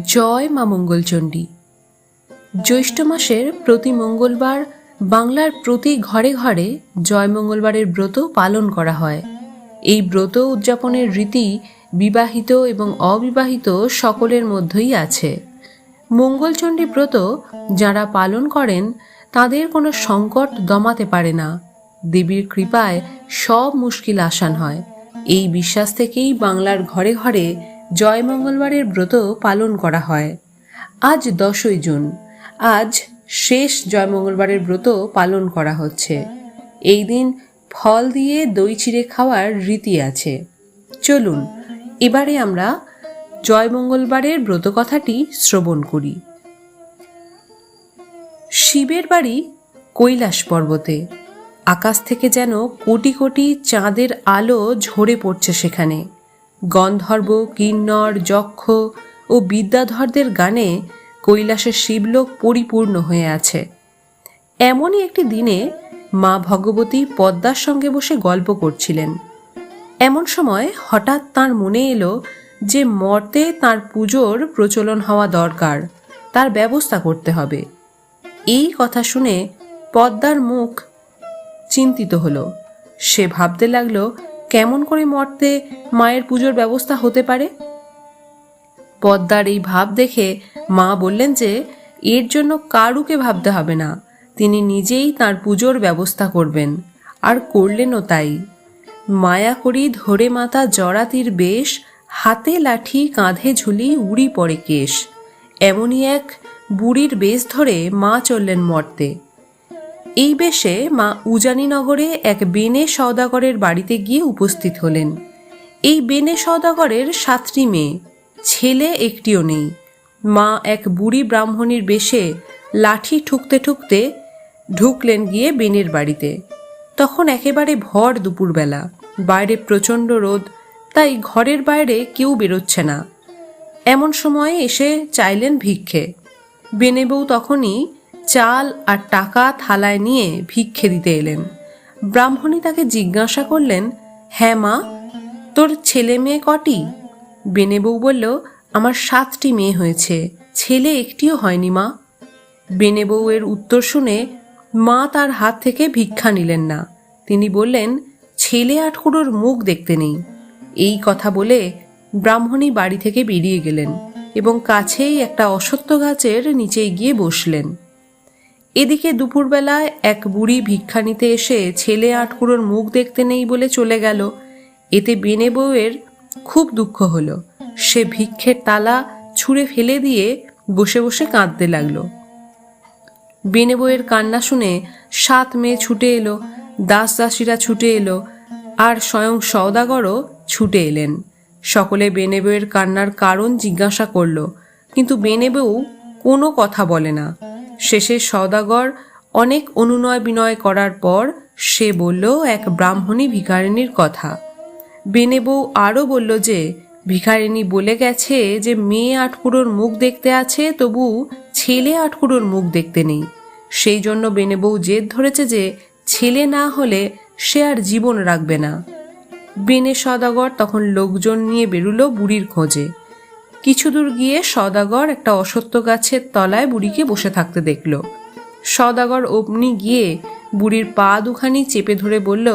জয় মা মঙ্গলচণ্ডী। জ্যৈষ্ঠ মাসের প্রতি মঙ্গলবার বাংলার প্রতি ঘরে ঘরে জয় মঙ্গলবারের ব্রত পালন করা হয়। এই ব্রত উদযাপনের রীতি বিবাহিত এবং অবিবাহিত সকলের মধ্যেই আছে। মঙ্গলচণ্ডী ব্রত যারা পালন করেন, তাদের কোনো সংকট দমাতে পারে না। দেবীর কৃপায় সব মুশকিল আসান হয়। এই বিশ্বাস থেকেই বাংলার ঘরে ঘরে জয় মঙ্গলবারের ব্রত পালন করা হয়। আজ দশই জুন। আজ শেষ জয় মঙ্গলবারের ব্রত পালন করা হচ্ছে। এই দিন ফল দিয়ে দই চিড়ে খাওয়ার রীতি আছে। চলুন, এবারে আমরা জয় মঙ্গলবারের ব্রত কথাটি শ্রবণ করি। শিবের বাড়ি কৈলাস পর্বতে। আকাশ থেকে যেন কোটি কোটি চাঁদের আলো ঝরে পড়ছে সেখানে। গন্ধর্ব কিন্নর যক্ষ ও বিদ্যাধরদের গানে কৈলাসের শিবলোক পরিপূর্ণ হয়ে আছে। এমনই একটি দিনে মা ভগবতী পদ্মার সঙ্গে বসে গল্প করছিলেন। এমন সময় হঠাৎ তার মনে এলো যে মর্তে তার পুজোর প্রচলন হওয়া দরকার, তার ব্যবস্থা করতে হবে। এই কথা শুনে পদ্মার মুখ চিন্তিত হলো। সে ভাবতে লাগল কেমন করে মর্তে মায়ের পুজোর ব্যবস্থা হতে পারে? পদ্মার এই ভাব দেখে মা বললেন যে, এর জন্য কারুকে ভাবতে হবে না। তিনি নিজেই তার পুজোর ব্যবস্থা করবেন। আর করলেনও তাই। মায়া করি ধরে মাতা জরাতির বেশ, হাতে লাঠি কাঁধে ঝুলি উড়ি পড়ে কেশ। এমনই এক বুড়ির বেশ ধরে মা চললেন মর্তে। এই বেশে মা উজানিনগরে এক বেনে সওদাগরের বাড়িতে গিয়ে উপস্থিত হলেন। এই বেনে সওদাগরের সাতটি মেয়ে, ছেলে একটিও নেই। মা এক বুড়ি ব্রাহ্মণীর বেশে লাঠি ঠুকতে ঠুকতে ঢুকলেন গিয়ে বেনের বাড়িতে। তখন একেবারে ভর দুপুরবেলা। বাইরে প্রচণ্ড রোদ, তাই ঘরের বাইরে কেউ বেরোচ্ছে না। এমন সময়ে এসে চাইলেন ভিক্ষে। বেনে বউ তখনই চাল আর টাকা থালায় নিয়ে ভিক্ষে দিতে এলেন। ব্রাহ্মণী তাকে জিজ্ঞাসা করলেন হ্যাঁ মা, তোর ছেলে মেয়ে কটি? বেনে বউ বলল, আমার সাতটি মেয়ে হয়েছে, ছেলে একটিও হয়নি মা। বেনে বউয়ের উত্তর শুনে মা তার হাত থেকে ভিক্ষা নিলেন না। তিনি বললেন, ছেলে আটকুড়োর মুখ দেখতে নেই। এই কথা বলে ব্রাহ্মণী বাড়ি থেকে বেরিয়ে গেলেন এবং কাছেই একটা অসত্য গাছের নিচে গিয়ে বসলেন। এদিকে দুপুরবেলায় এক বুড়ি ভিক্ষা নিতে এসে ছেলে আটকুড়োর মুখ দেখতে নেই বলে চলে গেল। এতে বেনে বউয়ের খুব দুঃখ হলো। সে ভিক্ষের তালা ছুঁড়ে ফেলে দিয়ে বসে বসে কাঁদতে লাগল। বেনে বউয়ের কান্না শুনে সাত মেয়ে ছুটে এলো, দাস দাসীরা ছুটে এলো, আর স্বয়ং সওদাগরও ছুটে এলেন। সকলে বেনে বউয়ের কান্নার কারণ জিজ্ঞাসা করল, কিন্তু বেনে বউ কোনো কথা বলে না। শেষে সওদাগর অনেক অনুনয় বিনয় করার পর সে বলল এক ব্রাহ্মণী ভিকারিণীর কথা। বেনে বউ আরও বলল যে, ভিখারিণী বলে গেছে যে, মেয়ে আটকুড়োর মুখ দেখতে আছে, তবু ছেলে আটকুড়োর মুখ দেখতে নেই। সেই জন্য বেনে বউ জেদ ধরেছে যে, ছেলে না হলে সে আর জীবন রাখবে না। বেনে সদাগর তখন লোকজন নিয়ে বেরুলো বুড়ির খোঁজে। কিছু দূর গিয়ে সদাগর একটা অসত্য গাছের তলায় বুড়িকে বসে থাকতে দেখল। সদাগর অমনি গিয়ে বুড়ির পা দুখানি চেপে ধরে বলল,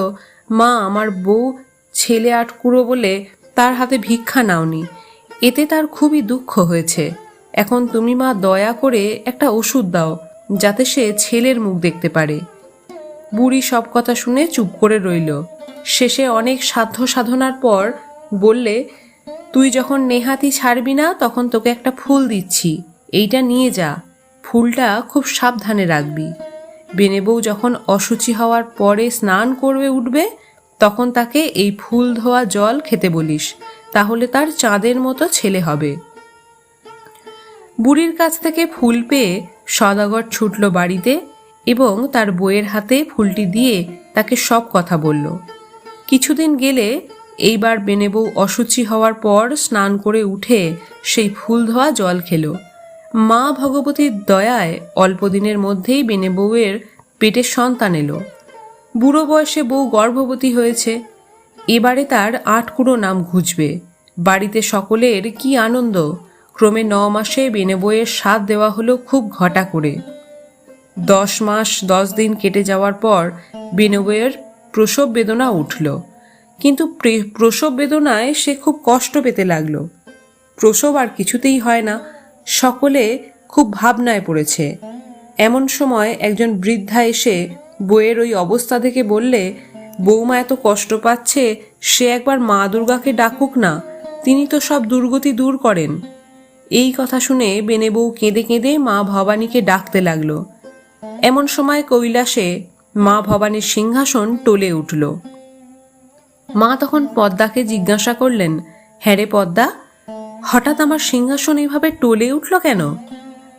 মা, আমার বউ ছেলে আটকুড়ো বলে তার হাতে ভিক্ষা নাওনি। এতে তার খুবই দুঃখ হয়েছে। এখন তুমি মা দয়া করে একটা ওষুধ দাও, যাতে সে ছেলের মুখ দেখতে পারে। বুড়ি সব কথা শুনে চুপ করে রইল। শেষে অনেক সাধ্য সাধনার পর বললে তুই যখন নেহাতি ছাড়বি না, তখন তোকে একটা ফুল দিচ্ছি। এইটা নিয়ে যা। ফুলটা খুব সাবধানে রাখবি। বেনে বউ যখন অসুচি হওয়ার পরে স্নান করবে উঠবে, তখন তাকে এই ফুল ধোয়া জল খেতে বলিস। তাহলে তার চাঁদের মতো ছেলে হবে। বুড়ির কাছ থেকে ফুল পেয়ে সদাগর ছুটল বাড়িতে এবং তার বইয়ের হাতে ফুলটি দিয়ে তাকে সব কথা বলল। কিছুদিন গেলে এইবার বেনেবউ অসুচি হওয়ার পর স্নান করে উঠে সেই ফুল ধোয়া জল খেল। মা ভগবতীর দয়ায় অল্প দিনের মধ্যেই বেনেবউয়ের পেটে সন্তান এলো। বুড়ো বয়সে বউ গর্ভবতী হয়েছে। এবারে তার আটকুড়ো নাম ঘুচবে। বাড়িতে সকলের কি আনন্দ? ক্রমে ন মাসে বেনে বইয়ের স্বাদ দেওয়া হলো খুব ঘটা করে। দশ মাস দশ দিন কেটে যাওয়ার পর বেনবইয়ের প্রসব বেদনা উঠল। কিন্তু প্রে- প্রসব বেদনায় সে খুব কষ্ট পেতে লাগল। প্রসব আর কিছুতেই হয় না। সকলে খুব ভাবনায় পড়েছে। এমন সময় একজন বৃদ্ধা এসে বইয়ের ওই অবস্থা থেকে বললে বৌমা এত কষ্ট পাচ্ছে, সে একবার মা দুর্গাকে ডাকুক না, তিনি তো সব দুর্গতি দূর করেন। এই কথা শুনে বেনে বউ কেঁদে কেঁদে মা ভবানীকে ডাকতে লাগল। এমন সময় কৈলাসে মা ভবানীর সিংহাসন টলে উঠল। মা তখন পদ্মাকে জিজ্ঞাসা করলেন হ্যাঁ রে পদ্মা, হঠাৎ আমার সিংহাসন এইভাবে টলে উঠল কেন?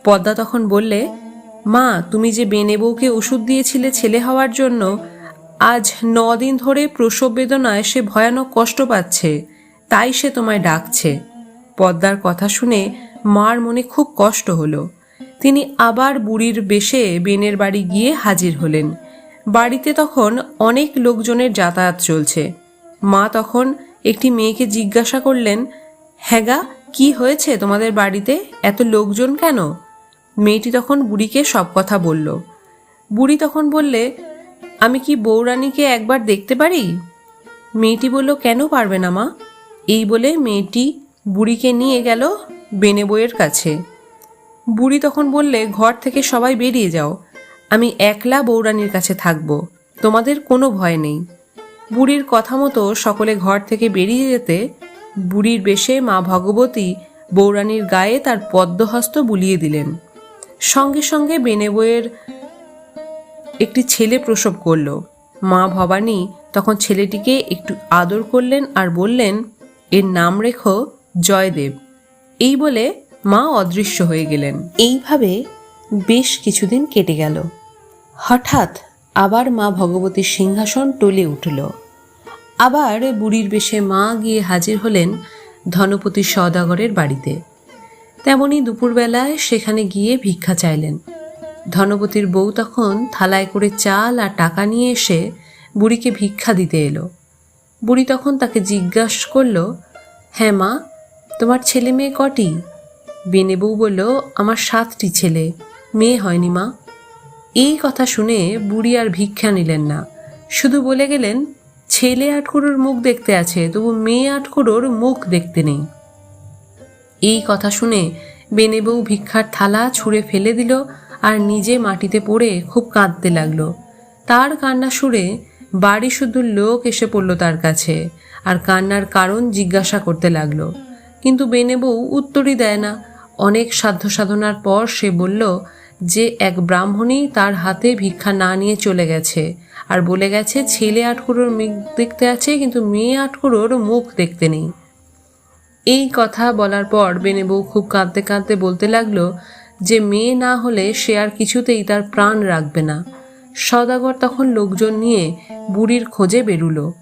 পদ্মা তখন বললে, মা, তুমি যে বেনে বউকে ওষুধ দিয়েছিলে ছেলে হওয়ার জন্য, আজ দিন ধরে প্রসব বেদনায় সে ভয়ানক কষ্ট পাচ্ছে, তাই সে তোমায় ডাকছে। পদ্মার কথা শুনে মার মনে খুব কষ্ট হলো। তিনি আবার বুড়ির বেশে বেনের বাড়ি গিয়ে হাজির হলেন। বাড়িতে তখন অনেক লোকজনের যাতায়াত চলছে। মা তখন একটি মেয়েকে জিজ্ঞাসা করলেন হ্যাগা কি হয়েছে তোমাদের বাড়িতে? এত লোকজন কেন? মেয়েটি তখন বুড়িকে সব কথা বলল। বুড়ি তখন বললে, আমি কি বৌরানীকে একবার দেখতে পারি? মেয়েটি বলল, কেন পারবে না মা? এই বলে মেয়েটি বুড়িকে নিয়ে গেল বেনে বইয়ের কাছে। বুড়ি তখন বললে, ঘর থেকে সবাই বেরিয়ে যাও। আমি একলা বৌরানীর কাছে থাকব। তোমাদের কোনো ভয় নেই। বুড়ির কথা মতো সকলে ঘর থেকে বেরিয়ে যেতে বুড়ির বেশে মা ভগবতী বৌরানীর গায়ে তার পদ্মহস্ত বুলিয়ে দিলেন। সঙ্গে সঙ্গে বেনে বইয়ের একটি ছেলে প্রসব করল। মা ভবানী তখন ছেলেটিকে একটু আদর করলেন আর বললেন, এর নাম রেখো জয়দেব। এই বলে মা অদৃশ্য হয়ে গেলেন। এইভাবে বেশ কিছুদিন কেটে গেল। হঠাৎ আবার মা ভগবতীর সিংহাসন টলে উঠল। আবার বুড়ির বেশে মা গিয়ে হাজির হলেন ধনপতি সদাগরের বাড়িতে। তেমনি দুপুরবেলায় সেখানে গিয়ে ভিক্ষা চাইলেন। ধনপতির বউ তখন থালায় করে চাল আর টাকা নিয়ে এসে বুড়িকে ভিক্ষা দিতে এলো। বুড়ি তখন তাকে জিজ্ঞাসা করল হ্যাঁ মা, তোমার ছেলে মেয়ে কটি? বেনে বউ বলল, আমার সাতটি ছেলে, মেয়ে হয়নি মা। এই কথা শুনে বুড়ি আর ভিক্ষা নিলেন না। শুধু বলে গেলেন, ছেলে আটকুড়োর মুখ দেখতে আছে, তবু মেয়ে আটকুড়োর মুখ দেখতে নেই। এই কথা শুনে বেনে বউ ভিক্ষার থালা ছুঁড়ে ফেলে দিল আর নিজে মাটিতে পড়ে খুব কাঁদতে লাগল। তার কান্না শুনে বাড়ি শুধু লোক এসে পড়ল তার কাছে আর কান্নার কারণ জিজ্ঞাসা করতে লাগল। কিন্তু বেনে বউ উত্তরই দেয় না। অনেক সাধ্য সাধনার পর সে বলল যে এক ব্রাহ্মণী তার হাতে ভিক্ষা না নিয়ে চলে গেছে। আর বলে গেছে, ছেলে আটকুরোর মুখ দেখতে আছে, কিন্তু মেয়ে আটকুড়োর মুখ দেখতে নেই। এই কথা বলার পর বেনে বউ খুব কাঁদতে কাঁদতে বলতে লাগল যে, মেয়ে না হলে সে আর কিছুতেই তার প্রাণ রাখবে না। সদাগর তখন লোকজন নিয়ে বুড়ির খোঁজে বেরুলো।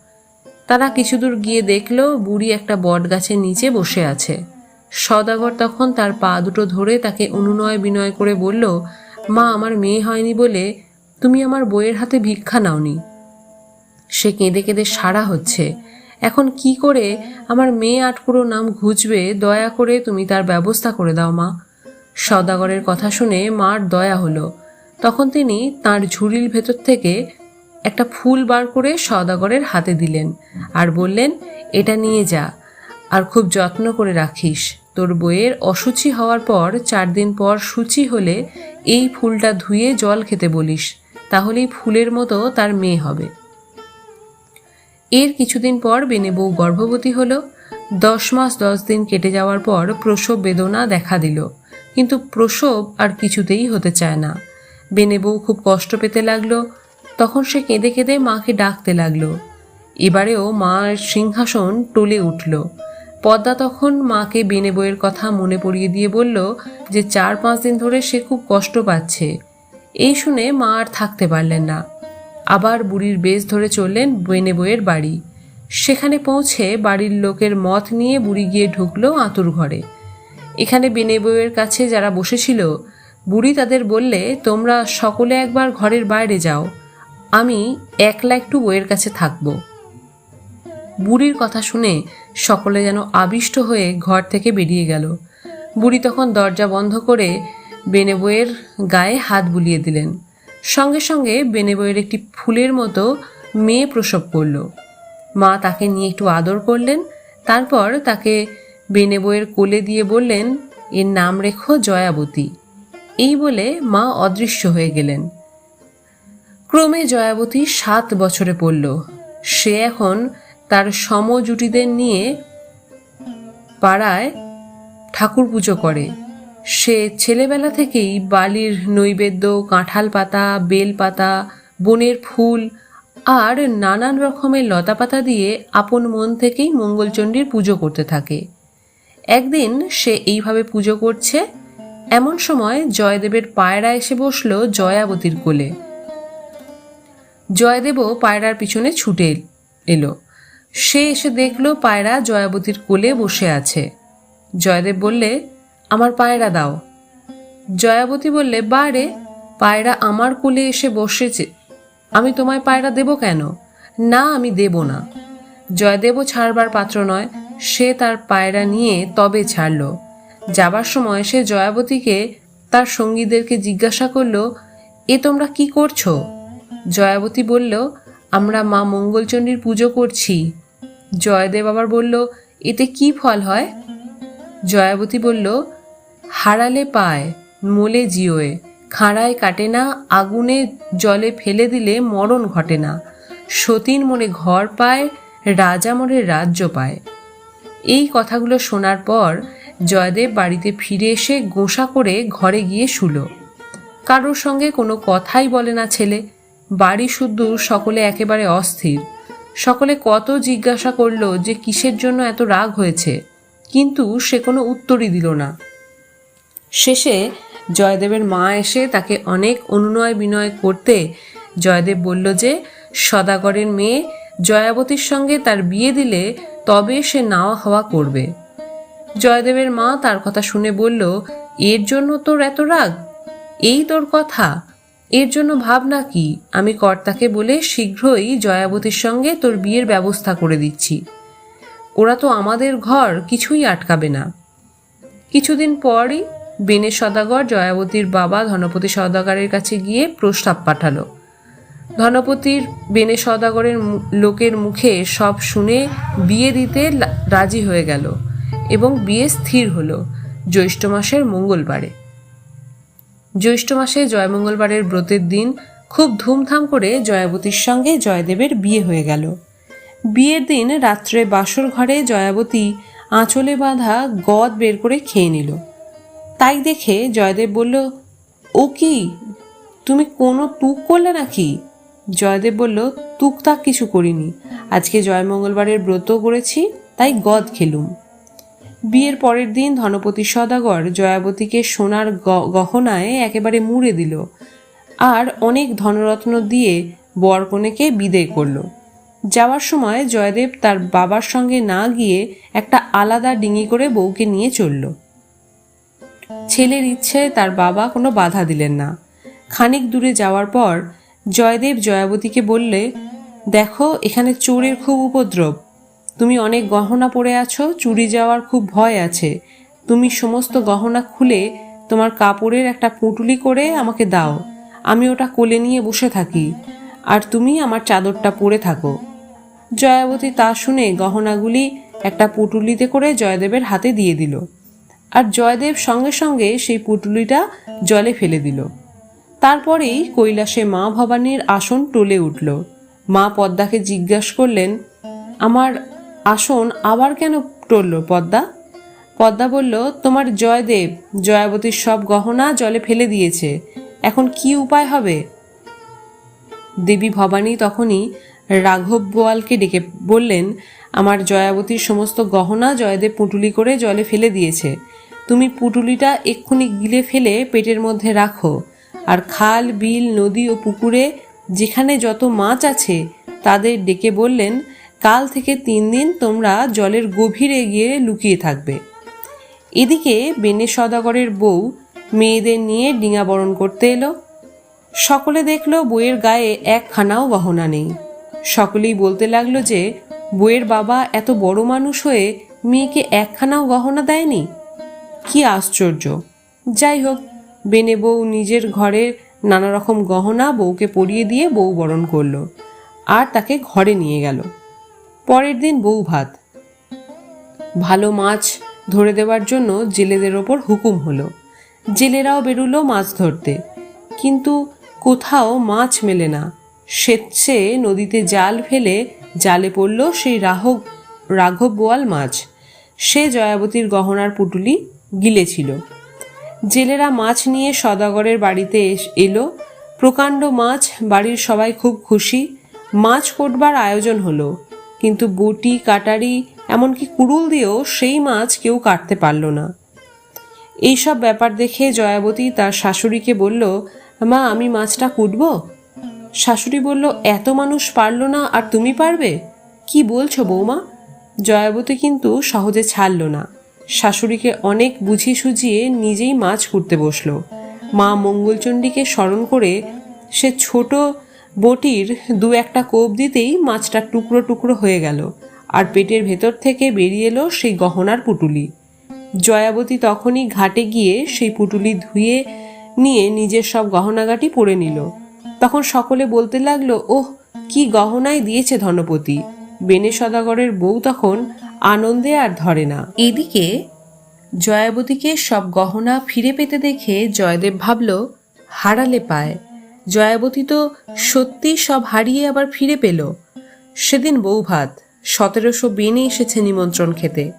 তারা কিছুদূর গিয়ে দেখল, বুড়ি একটা বট গাছের নিচে বসে আছে। সদাগর তখন তার পা দুটো ধরে তাকে অনুনয় বিনয় করে বলল, মা, আমার মেয়ে হয়নি বলে তুমি আমার বইয়ের হাতে ভিক্ষা নাওনি। সে কেঁদে কেঁদে সারা হচ্ছে। এখন কি করে আমার মেয়ে আটকুড়ো নাম ঘুচবে, দয়া করে তুমি তার ব্যবস্থা করে দাও মা। সদাগরের কথা শুনে মার দয়া হলো। তখন তিনি তার ঝুড়ির ভেতর থেকে একটা ফুল বার করে সদাগরের হাতে দিলেন আর বললেন, এটা নিয়ে যা। আর খুব যত্ন করে রাখিস। তোর বইয়ের অসুচি হওয়ার পর চার দিন পর সূচি হলে এই ফুলটা ধুয়ে জল খেতে বলিস, তাহলেই ফুলের মতো তার মেয়ে হবে। এর কিছুদিন পর বেনে বউ গর্ভবতী হল। দশ মাস দশ দিন কেটে যাওয়ার পর প্রসব বেদনা দেখা দিল। কিন্তু প্রসব আর কিছুতেই হতে চায় না। বেনে বউ খুব কষ্ট পেতে লাগল। তখন সে কেঁদে কেঁদে মাকে ডাকতে লাগল। এবারেও মার সিংহাসন টলে উঠল। পদ্মা তখন মাকে বেনে বইয়ের কথা মনে পড়িয়ে দিয়ে বলল যে চার পাঁচ দিন ধরে সে খুব কষ্ট পাচ্ছে। এই শুনে মা আর থাকতে পারলেন না। আবার বুড়ির বেশ ধরে চললেন বেনে বইয়ের বাড়ি। সেখানে পৌঁছে বাড়ির লোকের মত নিয়ে বুড়ি গিয়ে ঢুকলো আতুর ঘরে। এখানে বেনে বইয়ের কাছে যারা বসেছিল, বুড়ি তাদের বললে, তোমরা সকলে একবার ঘরের বাইরে যাও। আমি একলা একটু বইয়ের কাছে থাকব। বুড়ির কথা শুনে সকলে যেন আবিষ্ট হয়ে ঘর থেকে বেরিয়ে গেল। বুড়ি তখন দরজা বন্ধ করে বেনে বইয়ের গায়ে হাত বুলিয়ে দিলেন। সঙ্গে সঙ্গে বেনে বইয়ের একটি ফুলের মতো মেয়ে প্রসব করল। মা তাকে নিয়ে একটু আদর করলেন, তারপর তাকে বেনে বইয়ের কোলে দিয়ে বললেন, এর নাম রেখো জয়াবতী। এই বলে মা অদৃশ্য হয়ে গেলেন। ক্রমে জয়াবতী সাত বছরে পড়ল। সে এখন তার সমজুটিদের নিয়ে পাড়ায় ঠাকুর পুজো করে। সে ছেলেবেলা থেকেই বালির নৈবেদ্য, কাঁঠাল পাতা, বেল পাতা, বনের ফুল আর নানান রকমের লতা পাতা দিয়ে আপন মন থেকেই মঙ্গলচণ্ডীর পুজো করতে থাকে। একদিন সে এইভাবে পুজো করছে, এমন সময় জয়দেবের পায়রা এসে বসল জয়াবতীর কোলে। জয়দেবও পায়রার পিছনে ছুটে এলো। সে এসে দেখল পায়রা জয়াবতীর কোলে বসে আছে। জয়দেব বললে, আমার পায়রা দাও। জয়াবতী বললে, বারে, পায়রা আমার কোলে এসে বসেছে। আমি তোমায় পায়রা দেব কেন? না, আমি দেব না। জয়দেবও ছাড়বার পাত্র নয়, সে তার পায়রা নিয়ে তবে ছাড়ল। যাবার সময় সে জয়াবতীকে, তার সঙ্গীদেরকে জিজ্ঞাসা করল, এ তোমরা কি করছ? জয়াবতী বলল, আমরা মা মঙ্গলচণ্ডীর পুজো করছি। জয়দেব আবার বলল, এতে কি ফল হয়? জয়াবতী বলল, হারালে পায়, মোলে জিওয়ে। খাঁড়ায় কাটে না, আগুনে জলে ফেলে দিলে মরণ ঘটে না। সতীন মনে ঘর পায়, রাজা মনে রাজ্য পায়। এই কথাগুলো শোনার পর জয়দেব বাড়িতে ফিরে এসে গোসা করে ঘরে গিয়ে শুলো। কারোর সঙ্গে কোনো কথাই বলে না ছেলে। বাড়ি শুদ্ধ সকলে একেবারে অস্থির। সকলে কত জিজ্ঞাসা করল যে কিসের জন্য এত রাগ হয়েছে। কিন্তু সে কোনো উত্তরই দিল না। শেষে জয়দেবের মা এসে তাকে অনেক অনুনয় বিনয় করতে জয়দেব বলল যে, সদাগরের মেয়ে জয়াবতীর সঙ্গে তার বিয়ে দিলে তবে সে নাওয়া হওয়া করবে। জয়দেবের মা তার কথা শুনে বলল, এর জন্য তোর এত রাগ? এই তোর কথা। এর জন্য ভাবনা কি? আমি কর্তাকে বলে শীঘ্রই জয়াবতীর সঙ্গে তোর বিয়ের ব্যবস্থা করে দিচ্ছি। ওরা তো আমাদের ঘর, কিছুই আটকাবে না। কিছুদিন পরই বেনে সদাগর জয়াবতীর বাবা ধনপতি সদাগরের কাছে গিয়ে প্রস্তাব পাঠালো। ধনপতির বেনে সদাগরের লোকের মুখে সব শুনে বিয়ে দিতে রাজি হয়ে গেল এবং বিয়ে স্থির হলো, জ্যৈষ্ঠ মাসের মঙ্গলবারে। জ্যৈষ্ঠ মাসে জয়মঙ্গলবারের ব্রতের দিন খুব ধুমধাম করে জয়াবতীর সঙ্গে জয়দেবের বিয়ে হয়ে গেল। বিয়ের দিন রাত্রে বাসর ঘরে জয়াবতী আঁচলে বাঁধা গদ বের করে খেয়ে নিল। তাই দেখে জয়দেব বলল, ও কি? তুমি কোনো টুক করলে নাকি? জয়দেব বলল, তাক কিছু করিনি। আজকে জয়মঙ্গলবারের ব্রত করেছি, তাই গদ খেলুম। বিয়ের পরের দিন ধনপতি সদাগর জয়াবতীকে সোনার গহনায় একেবারে মুড়ে দিল আর অনেক ধনরত্ন দিয়ে বরকনেকে বিদায় করল। যাওয়ার সময় জয়দেব তার বাবার সঙ্গে না গিয়ে একটা আলাদা ডিঙি করে বউকে নিয়ে চলল। ছেলের ইচ্ছে তার বাবা কোনো বাধা দিলেন না। খানিক দূরে যাওয়ার পর জয়দেব জয়াবতীকে বললে, দেখো, এখানে চোরের খুব উপদ্রব। তুমি অনেক গহনা পরে আছো, চুরি যাওয়ার খুব ভয় আছে। তুমি সমস্ত গহনা খুলে তোমার কাপড়ের একটা পুঁটুলি করে আমাকে দাও। আমি ওটা কোলে নিয়ে বসে থাকি। আর তুমি আমার চাদরটা পরে থাকো। জয়াবতী তা শুনে গহনাগুলি একটা পুটুলিতে করে জয়দেবের হাতে দিয়ে দিল। আর জয়দেব সঙ্গে সঙ্গে সেই পুটুলিটা জলে ফেলে দিল। তারপরেই কৈলাসে মা ভবানীর আসন টলে উঠল। মা পদ্মাকে জিজ্ঞাসা করলেন, আমার আসন আবার কেন টলল পদ্মা? পদ্মা বলল, তোমার জয়দেব, জয়াবতীর সব গহনা জলে ফেলে দিয়েছে, এখন কি উপায় হবে? দেবী ভবানী তখনই রাঘব বোয়ালকে ডেকে বললেন, আমার জয়াবতীর সমস্ত গহনা জয়দেব পুটুলি করে জলে ফেলে দিয়েছে, তুমি পুটুলিটা এক্ষুনি গিলে ফেলে পেটের মধ্যে রাখো, আর খাল, বিল, নদী ও পুকুরে যেখানে যত মাছ আছে, তাদের ডেকে বললেন কাল থেকে তিন দিন তোমরা জলের গভীরে গিয়ে লুকিয়ে থাকবে। এদিকে বেনে সদাগরের বউ মেয়েদের নিয়ে ডিঙা বরণ করতে এলো। সকলে দেখল বইয়ের গায়ে একখানাও গহনা নেই। সকলেই বলতে লাগল যে বইয়ের বাবা এত বড় মানুষ হয়ে মেয়েকে একখানাও গহনা দেয়নি? কি আশ্চর্য! যাই হোক বেনে বউ নিজের ঘরে নানা রকম গহনা বউকে পরিয়ে দিয়ে বউ বরণ করল। আর তাকে ঘরে নিয়ে গেল। পরের দিন বউ ভাত। ভালো মাছ ধরে দেওয়ার জন্য জেলেদের ওপর হুকুম হলো। জেলেরাও বেরুলো মাছ ধরতে। কিন্তু কোথাও মাছ মেলে না। স্বেচ্ছে নদীতে জাল ফেলে জালে পড়ল সেই রাহব রাঘব বোয়াল মাছ। সে জয়াবতীর গহনার পুটুলি গিলেছিল। জেলেরা মাছ নিয়ে সদাগরের বাড়িতে এলো। প্রকাণ্ড মাছ বাড়ির সবাই খুব খুশি। মাছ কোটবার আয়োজন হলো। কিন্তু বটি কাটারি, এমনকি কুড়ুল দিয়েও সেই মাছ কেউ কাটতে পারল না। এইসব ব্যাপার দেখে জয়াবতী তার শাশুড়িকে বলল, মা, আমি মাছটা কুটব? শাশুড়ি বলল, এত মানুষ পারল না, আর তুমি পারবে? কি বলছো বৌমা? জয়াবতী কিন্তু সহজে ছাড়ল না। শাশুড়িকে অনেক বুঝিয়ে সুঝিয়ে নিজেই মাছ কুটতে বসল। মা মঙ্গলচণ্ডীকে স্মরণ করে সে ছোট বটির দু একটা কোপ দিতেই মাছটা টুকরো টুকরো হয়ে গেল, আর পেটের ভেতর থেকে বেরিয়ে এলো সেই গহনার পুটুলি। জয়াবতী তখনই ঘাটে গিয়ে সেই পুটুলি ধুয়ে নিয়ে নিজের সব গহনাগাটি পরে নিল। তখন সকলে বলতে লাগল, ওহ, কি গহনায় দিয়েছে ধনপতি। বেনে সদাগরের বউ তখন আনন্দে আর ধরে না। এদিকে জয়াবতীকে সব গহনা ফিরে পেতে দেখে জয়দেব ভাবল, হারালে পায়। জয়াবতী তো সত্যি সব হারিয়ে আবার ফিরে পেল। সেদিন বউ ভাত সতেরোশো বেনে এসেছে নিমন্ত্রণ খেতে।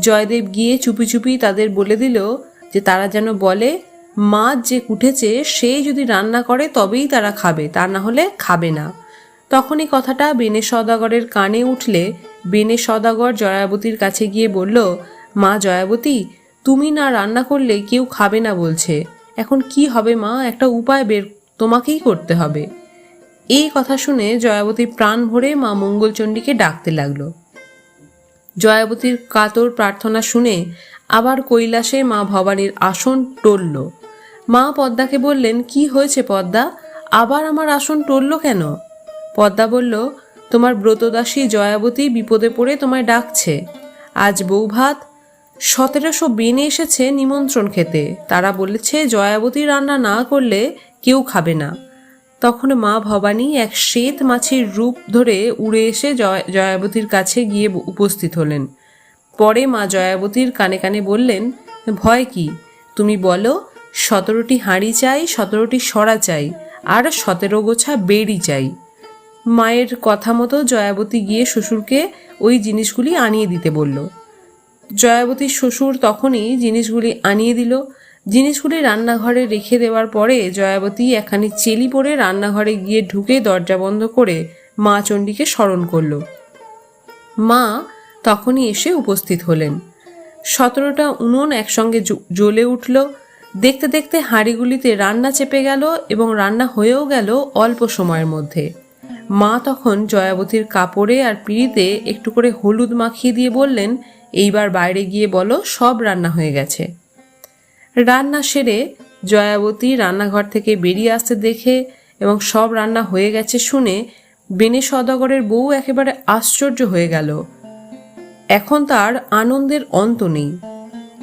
জয়দেব গিয়ে চুপি চুপি তাদের বলে দিল যে তারা যেন বলে মাছ যে কুটেছে সে যদি রান্না করে তবেই তারা খাবে, তা না হলে খাবে না। তখনই কথাটা বেনে সদাগরের কানে উঠলে বেনে সদাগর জয়াবতীর কাছে গিয়ে বলল, মা জয়াবতী, তুমি না রান্না করলে কেউ খাবে না বলছে। এখন কি হবে মা? একটা উপায় বের তোমাকেই করতে হবে। এই কথা শুনে জয়াবতী প্রাণ ভরে মা মঙ্গলচণ্ডীকে ডাকতে লাগল। জয়াবতীর কাতর প্রার্থনা শুনে আবার কৈলাসে মা ভবানীর আসন টলল। মা পদ্মাকে বললেন, কি হয়েছে পদ্মা? আবার আমার আসন টলল কেন? পদ্মা বলল, তোমার ব্রতদাসী জয়াবতী বিপদে পড়ে তোমায় ডাকছে। আজ বৌভাত সতেরোশো বেনে এসেছে নিমন্ত্রণ খেতে। তারা বলেছে, জয়াবতী রান্না না করলে কেউ খাবে না। তখন মা ভবানী এক শ্বেত মাছির রূপ ধরে উড়ে এসে জয়, জয়াবতীর কাছে গিয়ে উপস্থিত হলেন। পরে মা জয়াবতীর কানে কানে বললেন, ভয় কি? তুমি বলো, সতেরোটি হাঁড়ি চাই, সতেরোটি সরা চাই, আর সতেরো গোছা বেড়ি চাই। মায়ের কথা মতো জয়াবতী গিয়ে শ্বশুরকে ওই জিনিসগুলি আনিয়ে দিতে বলল। জয়াবতীর শ্বশুর তখনই জিনিসগুলি আনিয়ে দিল জিনিসগুলি রান্নাঘরে রেখে দেওয়ার পরে জয়াবতী একখানি চেলি পরে রান্নাঘরে গিয়ে ঢুকে দরজা বন্ধ করে মা চণ্ডীকে স্মরণ করল। মা তখনই এসে উপস্থিত হলেন। সতেরোটা উনুন একসঙ্গে জ্বলে উঠল। দেখতে দেখতে হাঁড়িগুলিতে রান্না চেপে গেল এবং রান্না হয়েও গেল অল্প সময়ের মধ্যে। মা তখন জয়াবতীর কাপড়ে আর পিড়িতে একটু করে হলুদ মাখিয়ে দিয়ে বললেন, এইবার বাইরে গিয়ে বলো, সব রান্না হয়ে গেছে। রান্না সেরে জয়াবতী রান্নাঘর থেকে বেরিয়ে আসতে দেখে এবং সব রান্না হয়ে গেছে শুনে বেনে সদাগরের বউ একেবারে আশ্চর্য হয়ে গেল। এখন তার আনন্দের অন্ত নেই।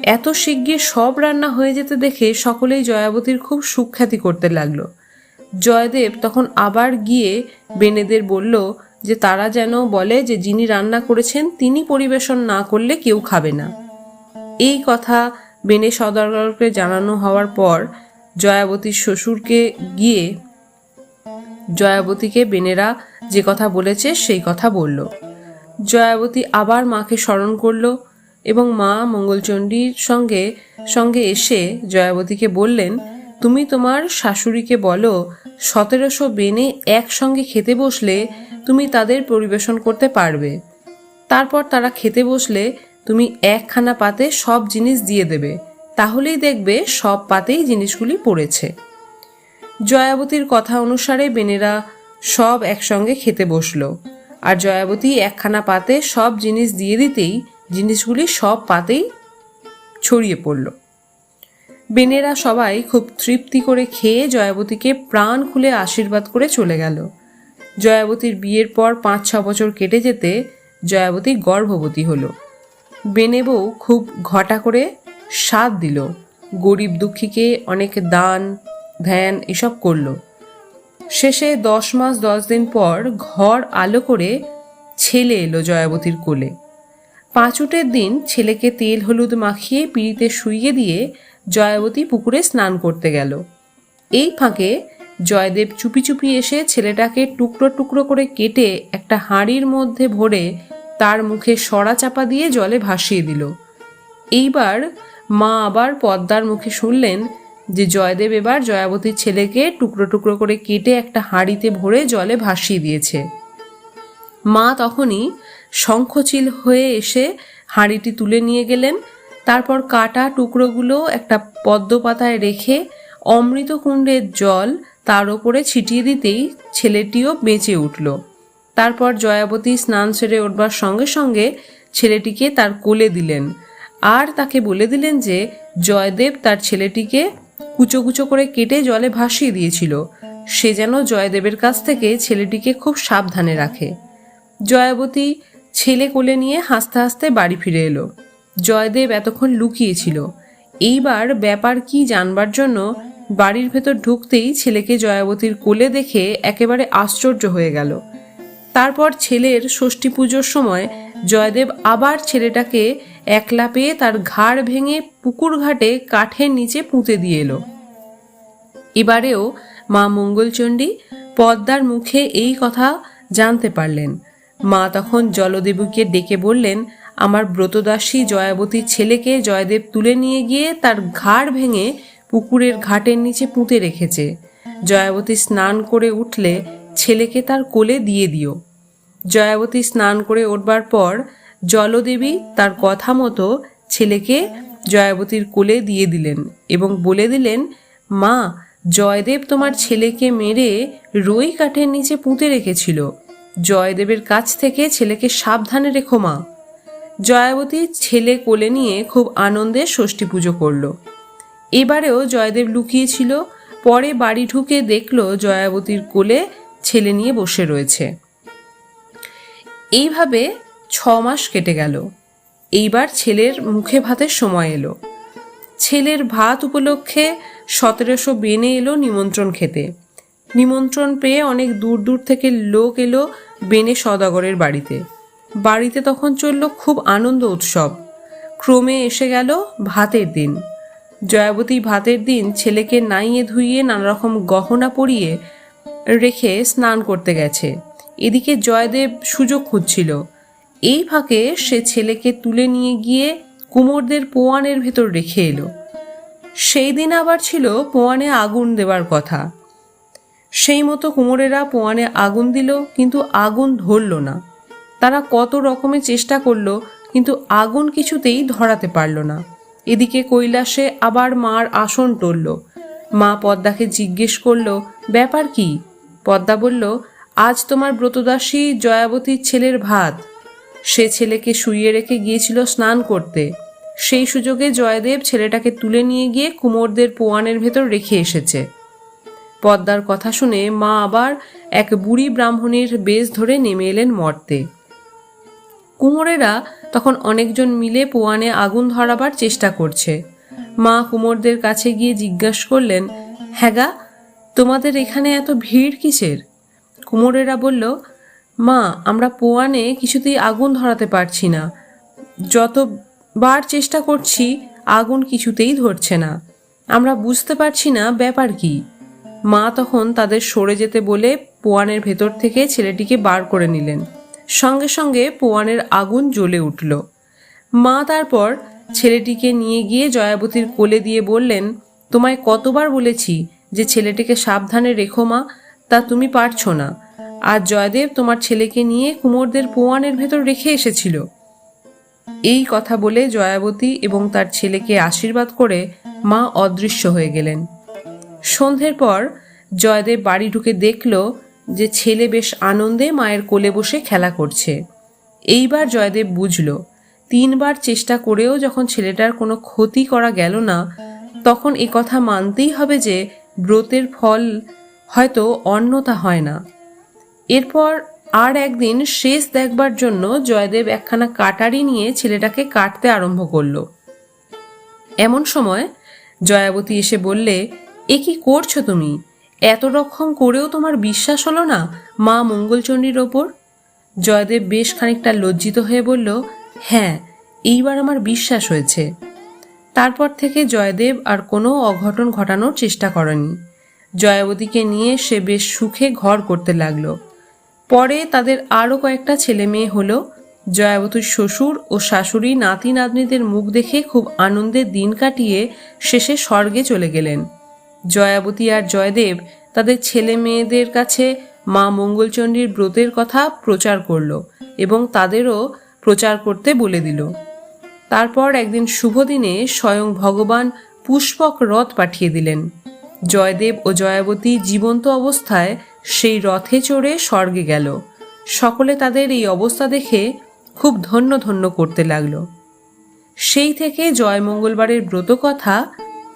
এত শিগগির সব রান্না হয়ে যেতে দেখে সকলেই জয়াবতীর খুব সুখ্যাতি করতে লাগল। জয়দেব তখন আবার গিয়ে বেনেদের বলল যে তারা যেন বলে যে যিনি রান্না করেছেন তিনি পরিবেশন না করলে কেউ খাবে না। এই কথা বেনে সদাগরকে জানানো হওয়ার পর জয়াবতীর শ্বশুরকে গিয়ে জয়াবতীকে বেনেরা যে কথা বলেছে সেই কথা বলল। জয়াবতী আবার মাকে স্মরণ করল এবং মা মঙ্গলচণ্ডীর সঙ্গে সঙ্গে এসে জয়াবতীকে বললেন, তুমি তোমার শাশুড়িকে বলো, সতেরোশো বেনে একসঙ্গে খেতে বসলে তুমি তাদের পরিবেশন করতে পারবে। তারপর তারা খেতে বসলে তুমি একখানা পাতে সব জিনিস দিয়ে দেবে, তাহলেই দেখবে সব পাতেই জিনিসগুলি পড়েছে। জয়াবতীর কথা অনুসারে বেনেরা সব একসঙ্গে খেতে বসল, আর জয়াবতী একখানা পাতে সব জিনিস দিয়ে দিতেই জিনিসগুলি সব পাতেই ছড়িয়ে পড়ল। বেনেরা সবাই খুব তৃপ্তি করে খেয়ে জয়াবতীকে প্রাণ খুলে আশীর্বাদ করে চলে গেল। জয়াবতীর বিয়ের পর পাঁচ ছ বছর কেটে যেতে জয়াবতী গর্ভবতী হলো। বেনে বউ খুব ঘটা করে সাথ দিল। গরিব দুঃখীকে অনেক দান, ধ্যান এসব করল। শেষে দশ মাস, দশ দিন পর ঘর আলো করে ছেলে এলো জয়াবতীর কোলে। পাঁচুটের দিন ছেলেকে তেল হলুদ মাখিয়ে পিড়িতে শুইয়ে দিয়ে জয়াবতী পুকুরে স্নান করতে গেল। এই ফাঁকে জয়দেব চুপি চুপি এসে ছেলেটাকে টুকরো টুকরো করে কেটে একটা হাঁড়ির মধ্যে ভরে তার মুখে সরা চাপা দিয়ে জলে ভাসিয়ে দিল। এইবার মা আবার পদ্মার মুখে শুনলেন যে জয়দেব এবার জয়াবতীর ছেলেকে টুকরো টুকরো করে কেটে একটা হাঁড়িতে ভরে জলে ভাসিয়ে দিয়েছে। মা তখনই শঙ্খচিল হয়ে এসে হাঁড়িটি তুলে নিয়ে গেলেন। তারপর কাটা টুকরোগুলো একটা পদ্ম পাতায় রেখে অমৃত কুণ্ডের জল তার ওপরে ছিটিয়ে দিতেই ছেলেটিও বেঁচে উঠল। তারপর জয়াবতী স্নান সেরে উঠবার সঙ্গে সঙ্গে ছেলেটিকে তার কোলে দিলেন। আর তাকে বলে দিলেন যে, জয়দেব তার ছেলেটিকে কুচো কুচো করে কেটে জলে ভাসিয়ে দিয়েছিল। সে যেন জয়দেবের কাছ থেকে ছেলেটিকে খুব সাবধানে রাখে। জয়াবতী ছেলে কোলে নিয়ে হাসতে হাসতে বাড়ি ফিরে এলো। জয়দেব এতক্ষণ লুকিয়েছিল। এইবার ব্যাপার কি জানবার জন্য বাড়ির ভেতর ঢুকতেই ছেলেকে জয়াবতীর কোলে দেখে একেবারে আশ্চর্য হয়ে গেল। তারপর ছেলের ষষ্ঠী পুজোর সময় জয়দেব আবার ছেলেটাকে একলা পেয়ে তার ঘাড় ভেঙে পুকুর ঘাটে কাঠের নিচে পুঁতে দিয়ে এলো। এবারেও মা মঙ্গলচণ্ডী পদ্মার মুখে এই কথা জানতে পারলেন। মা তখন জলদেবীকে ডেকে বললেন, আমার ব্রতদাসী জয়াবতীর ছেলেকে জয়দেব তুলে নিয়ে গিয়ে তার ঘাড় ভেঙে পুকুরের ঘাটের নিচে পুঁতে রেখেছে। জয়াবতী স্নান করে উঠলে ছেলেকে তার কোলে দিয়ে দিও। জয়াবতী স্নান করে উঠবার পর জলদেবী তার কথা মতো ছেলেকে জয়াবতীর কোলে দিয়ে দিলেন এবং বলে দিলেন, মা, জয়দেব তোমার ছেলেকে মেরে রই কাঠের নিচে পুঁতে রেখেছিল। জয়দেবের কাছ থেকে ছেলেকে সাবধানে রেখো মা জয়াবতী ছেলে কোলে নিয়ে খুব আনন্দে ষষ্ঠী পুজো করল। এবারেও জয়দেব লুকিয়েছিল, পরে বাড়ি ঢুকে দেখল জয়াবতীর কোলে ছেলে নিয়ে বসে রয়েছে। এইভাবে ছ মাস কেটে গেল। এইবার ছেলের মুখে ভাতের সময় এলো। ছেলের ভাত উপলক্ষে সতেরোশো বেনে এলো নিমন্ত্রণ খেতে। নিমন্ত্রণ পেয়ে অনেক দূর দূর থেকে লোক এলো বেনে সদাগরের বাড়িতে। বাড়িতে তখন চলল খুব আনন্দ উৎসব। ক্রমে এসে গেল ভাতের দিন। জয়াবতী ভাতের দিন ছেলেকে নাইয়ে ধুইয়ে নানা রকম গহনা পরিয়ে রেখে স্নান করতে গেছে। এদিকে জয়দেব সুযোগ খুঁজছিল। এই ফাঁকে সে ছেলেকে তুলে নিয়ে গিয়ে কুমোরদের পোয়ানের ভেতর রেখে এলো। সেই দিন আবার ছিল পোয়ানে আগুন দেওয়ার কথা। সেই মতো কুমোরেরা পোয়ানে আগুন দিল, কিন্তু আগুন ধরল না। তারা কত রকমের চেষ্টা করল, কিন্তু আগুন কিছুতেই ধরাতে পারল না। এদিকে কৈলাসে আবার মার আসন টলল। মা পদ্মাকে জিজ্ঞেস করল, ব্যাপার কি? পদ্মা বলল আজ তোমার ব্রতদাসী জয়াবতীর ছেলের ভাত। সে ছেলেকে শুইয়ে রেখে গিয়েছিল স্নান করতে। সেই সুযোগে জয়দেব ছেলেটাকে তুলে নিয়ে গিয়ে কুমোরদের পোয়ানের ভেতর রেখে এসেছে। পদ্মার কথা শুনে মা আবার এক বুড়ি ব্রাহ্মণের বেশ ধরে নেমে এলেন মর্তে। কুমোরেরা তখন অনেকজন মিলে পোয়ানে আগুন ধরাবার চেষ্টা করছে। মা কুমোরদের কাছে গিয়ে জিজ্ঞাসা করলেন হ্যাগা তোমাদের এখানে এত ভিড় কিসের? কুমোরেরা বলল, মা, আমরা পোয়ানে কিছুতেই আগুন ধরাতে পারছি না। যতবার চেষ্টা করছি, আগুন কিছুতেই ধরছে না। আমরা বুঝতে পারছি না ব্যাপার কি। মা তখন তাদের সরে যেতে বলে পোয়ানের ভেতর থেকে ছেলেটিকে বার করে নিলেন। সঙ্গে সঙ্গে পোয়ানের আগুন জ্বলে উঠল। মা তারপর ছেলেটিকে নিয়ে গিয়ে জয়াবতীর কোলে দিয়ে বললেন, তোমায় কতবার বলেছি যে ছেলেটিকে সাবধানে রেখো মা তা তুমি পারছ না। আর জয়দেব তোমার ছেলেকে নিয়ে কুমোরদের পোয়ানের ভেতর রেখে এসেছিল। এই কথা বলে জয়াবতী এবং তার ছেলেকে আশীর্বাদ করে মা অদৃশ্য হয়ে গেলেন। সন্ধ্যের পর জয়দেব বাড়ি ঢুকে দেখল যে ছেলে বেশ আনন্দে মায়ের কোলে বসে খেলা করছে। এইবার জয়দেব বুঝল, তিনবার চেষ্টা করেও যখন ছেলেটার কোনো ক্ষতি করা গেল না, তখন কথা মানতেই হবে যে ব্রতের ফল হয়তো অন্যতা হয় না। এরপর আর একদিন শেষ দেখবার জন্য জয়দেব একখানা কাটারি নিয়ে ছেলেটাকে কাটতে আরম্ভ করল। এমন সময় জয়াবতী এসে বললে, এ কি করছ তুমি? এত রকম করেও তোমার বিশ্বাস হলো না মা মঙ্গলচণ্ডীর ওপর? জয়দেব বেশ খানিকটা লজ্জিত হয়ে বলল হ্যাঁ এইবার আমার বিশ্বাস হয়েছে। তারপর থেকে জয়দেব আর কোনো অঘটন ঘটানোর চেষ্টা করেনি। জয়াবতীকে নিয়ে সে বেশ সুখে ঘর করতে লাগল। পরে তাদের আরও কয়েকটা ছেলে মেয়ে হলো। জয়াবতীর শ্বশুর ও শাশুড়ি নাতি নাতনিদের মুখ দেখে খুব আনন্দের দিন কাটিয়ে শেষে স্বর্গে চলে গেলেন। জয়াবতী আর জয়দেব তাদের ছেলে মেয়েদের কাছে মা মঙ্গলচণ্ডীর ব্রতের কথা প্রচার করল এবং তাদেরও প্রচার করতে বলে দিল। তারপর একদিন শুভ দিনে স্বয়ং ভগবান পুষ্পক রথ পাঠিয়ে দিলেন। জয়দেব ও জয়াবতী জীবন্ত অবস্থায় সেই রথে চড়ে স্বর্গে গেল। সকলে তাদের এই অবস্থা দেখে খুব ধন্য ধন্য করতে লাগল। সেই থেকে জয় মঙ্গলবারের ব্রত কথা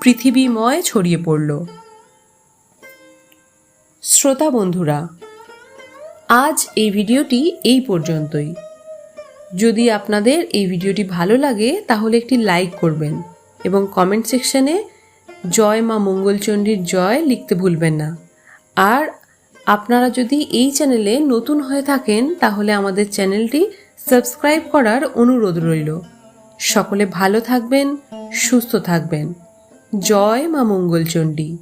পৃথিবীময় ছড়িয়ে পড়ল। শ্রোতা বন্ধুরা, আজ এই ভিডিওটি এই পর্যন্তই। যদি আপনাদের এই ভিডিওটি ভালো লাগে, তাহলে একটি লাইক করবেন এবং কমেন্ট সেকশনে জয় মা মঙ্গলচণ্ডীর জয় লিখতে ভুলবেন না। আর আপনারা যদি এই চ্যানেলে নতুন হয়ে থাকেন, তাহলে আমাদের চ্যানেলটি সাবস্ক্রাইব করার অনুরোধ রইল। সকলে ভালো থাকবেন, সুস্থ থাকবেন। জয় মা মঙ্গলচণ্ডী।